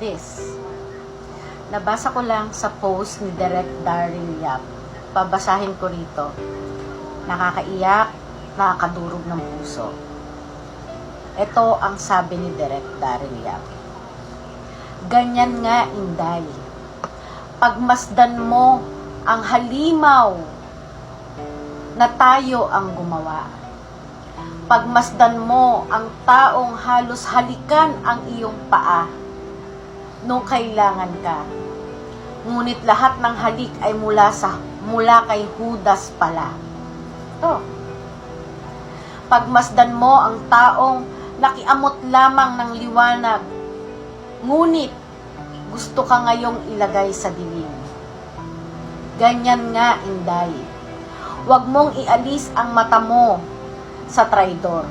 this. Nabasa ko lang sa post ni Direk Daryl Yap. Pabasahin ko rito. Nakakaiyak, nakakadurog ng puso. Ito ang sabi ni Direk Daryl Yap. Ganyan nga, Inday. Pagmasdan mo ang halimaw na tayo ang gumawa. Pagmasdan mo ang taong halos halikan ang iyong paa nung kailangan ka. Ngunit lahat ng halik ay mula sa mula kay Judas pala. To. Pagmasdan mo ang taong nakiamot lamang ng liwanag. Ngunit gusto ka ngayong ilagay sa dilim. Ganyan nga, Inday. Huwag mong ialis ang mata mo sa traidor.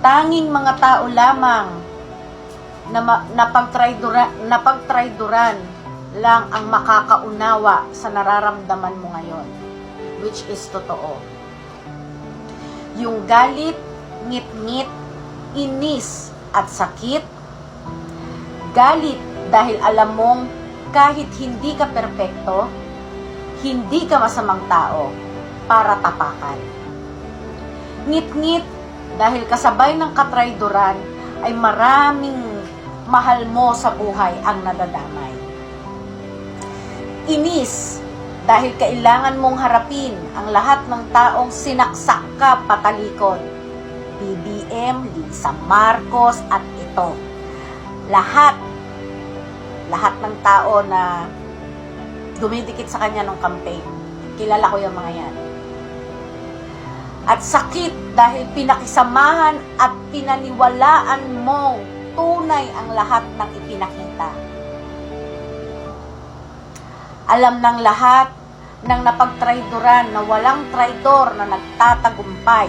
Tanging mga tao lamang na napagtraidoran, napagtraidoran lang ang makakaunawa sa nararamdaman mo ngayon, which is totoo. Yung galit, ngit-ngit, inis at sakit, galit dahil alam mong kahit hindi ka perpekto, hindi ka masamang tao para tapakan. Ngit-ngit dahil kasabay ng katraidoran ay maraming mahal mo sa buhay ang nadadamay. Inis dahil kailangan mong harapin ang lahat ng taong sinaksak ka patalikod. BBM, Lisa Marcos at ito. Lahat lahat ng tao na dumidikit sa kanya ng campaign. Kilala ko yung mga yan. At sakit dahil pinakisamahan at pinaniwalaan mong tunay ang lahat ng ipinakita. Alam ng lahat ng napagtraidoran na walang traidor na nagtatagumpay.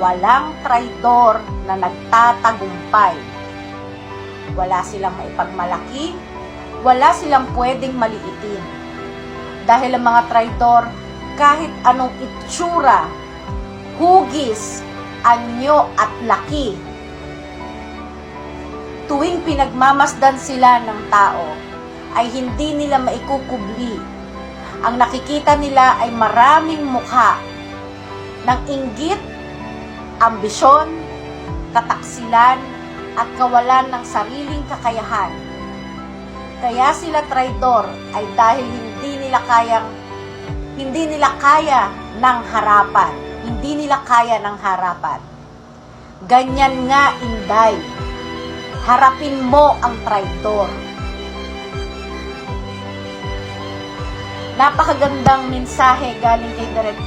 Walang traidor na nagtatagumpay. Wala silang maipagmalaki, wala silang pwedeng maliitin. Dahil ang mga traidor, kahit anong itsura, hugis, anyo at laki, tuwing pinagmamasdan sila ng tao, ay hindi nila maikukubli. Ang nakikita nila ay maraming mukha ng inggit, ambisyon, kataksilan, at kawalan ng sariling kakayahan. Kaya sila traidor ay dahil hindi nila kayang hindi nila kaya ng harapan. Hindi nila kaya ng harapan. Ganyan nga, Inday. Harapin mo ang traidor. Napakagandang mensahe galing kay Direk